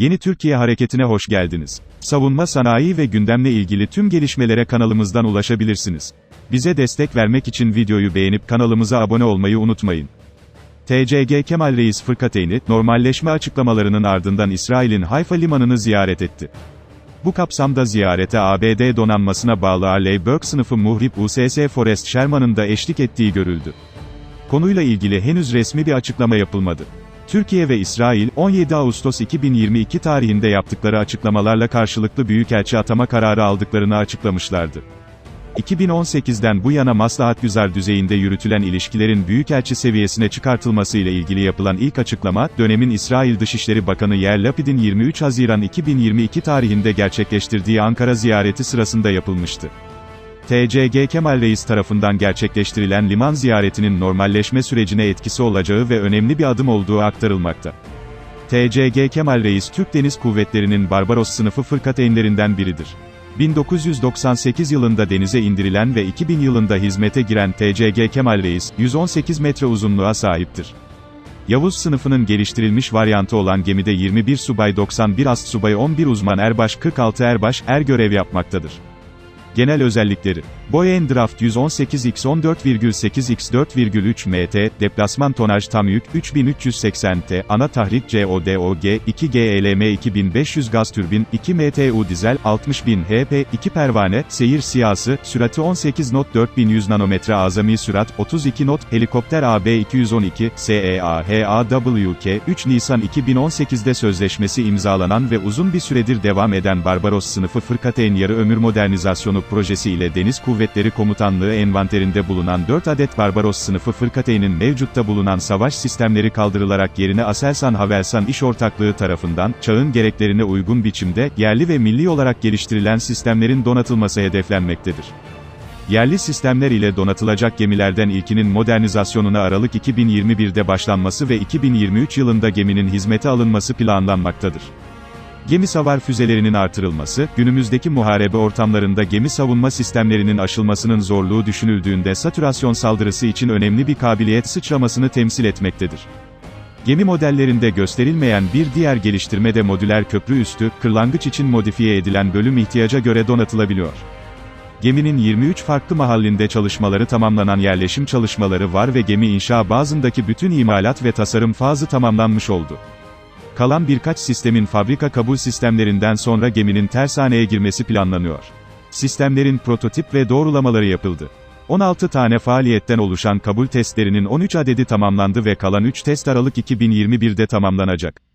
Yeni Türkiye Hareketi'ne hoş geldiniz. Savunma sanayi ve gündemle ilgili tüm gelişmelere kanalımızdan ulaşabilirsiniz. Bize destek vermek için videoyu beğenip kanalımıza abone olmayı unutmayın. TCG Kemal Reis Fırkateyni, normalleşme açıklamalarının ardından İsrail'in Hayfa limanını ziyaret etti. Bu kapsamda ziyarete ABD donanmasına bağlı Arleigh Burke sınıfı muhrip USS Forrest Sherman'ın da eşlik ettiği görüldü. Konuyla ilgili henüz resmi bir açıklama yapılmadı. Türkiye ve İsrail, 17 Ağustos 2022 tarihinde yaptıkları açıklamalarla karşılıklı büyükelçi atama kararı aldıklarını açıklamışlardı. 2018'den bu yana maslahatgüzar düzeyinde yürütülen ilişkilerin büyükelçi seviyesine çıkartılması ile ilgili yapılan ilk açıklama, dönemin İsrail Dışişleri Bakanı Yair Lapid'in 23 Haziran 2022 tarihinde gerçekleştirdiği Ankara ziyareti sırasında yapılmıştı. TCG Kemal Reis tarafından gerçekleştirilen liman ziyaretinin normalleşme sürecine etkisi olacağı ve önemli bir adım olduğu aktarılmakta. TCG Kemal Reis Türk Deniz Kuvvetleri'nin Barbaros sınıfı fırkateynlerinden biridir. 1998 yılında denize indirilen ve 2000 yılında hizmete giren TCG Kemal Reis, 118 metre uzunluğa sahiptir. Yavuz sınıfının geliştirilmiş varyantı olan gemide 21 subay 91 ast subay 11 uzman erbaş 46 erbaş er görev yapmaktadır. Genel özellikleri. Boeing Draft 118x14,8x4,3 mt, deplasman tonaj tam yük, 3380 t, ana tahrik CODOG, 2 GLM 2500 gaz türbin, 2 MTU dizel, 60000 HP, 2 pervane, seyir siyası, sürati 18 knot 4100 nanometre azami sürat, 32 knot, helikopter AB212, E SEA, HAWK, 3 Nisan 2018'de sözleşmesi imzalanan ve uzun bir süredir devam eden Barbaros sınıfı fırkateyn yarı ömür modernizasyonu projesi ile Deniz Kuvvetleri Komutanlığı envanterinde bulunan 4 adet Barbaros sınıfı fırkateynin mevcutta bulunan savaş sistemleri kaldırılarak yerine Aselsan Havelsan İş Ortaklığı tarafından, çağın gereklerine uygun biçimde, yerli ve milli olarak geliştirilen sistemlerin donatılması hedeflenmektedir. Yerli sistemler ile donatılacak gemilerden ilkinin modernizasyonuna Aralık 2021'de başlanması ve 2023 yılında geminin hizmete alınması planlanmaktadır. Gemi savar füzelerinin artırılması, günümüzdeki muharebe ortamlarında gemi savunma sistemlerinin aşılmasının zorluğu düşünüldüğünde satürasyon saldırısı için önemli bir kabiliyet sıçramasını temsil etmektedir. Gemi modellerinde gösterilmeyen bir diğer geliştirme de modüler köprü üstü, kırlangıç için modifiye edilen bölüm ihtiyaca göre donatılabiliyor. Geminin 23 farklı mahallinde çalışmaları tamamlanan yerleşim çalışmaları var ve gemi inşa bazındaki bütün imalat ve tasarım fazı tamamlanmış oldu. Kalan birkaç sistemin fabrika kabul sistemlerinden sonra geminin tersaneye girmesi planlanıyor. Sistemlerin prototip ve doğrulamaları yapıldı. 16 tane faaliyetten oluşan kabul testlerinin 13 adedi tamamlandı ve kalan 3 test Aralık 2021'de tamamlanacak.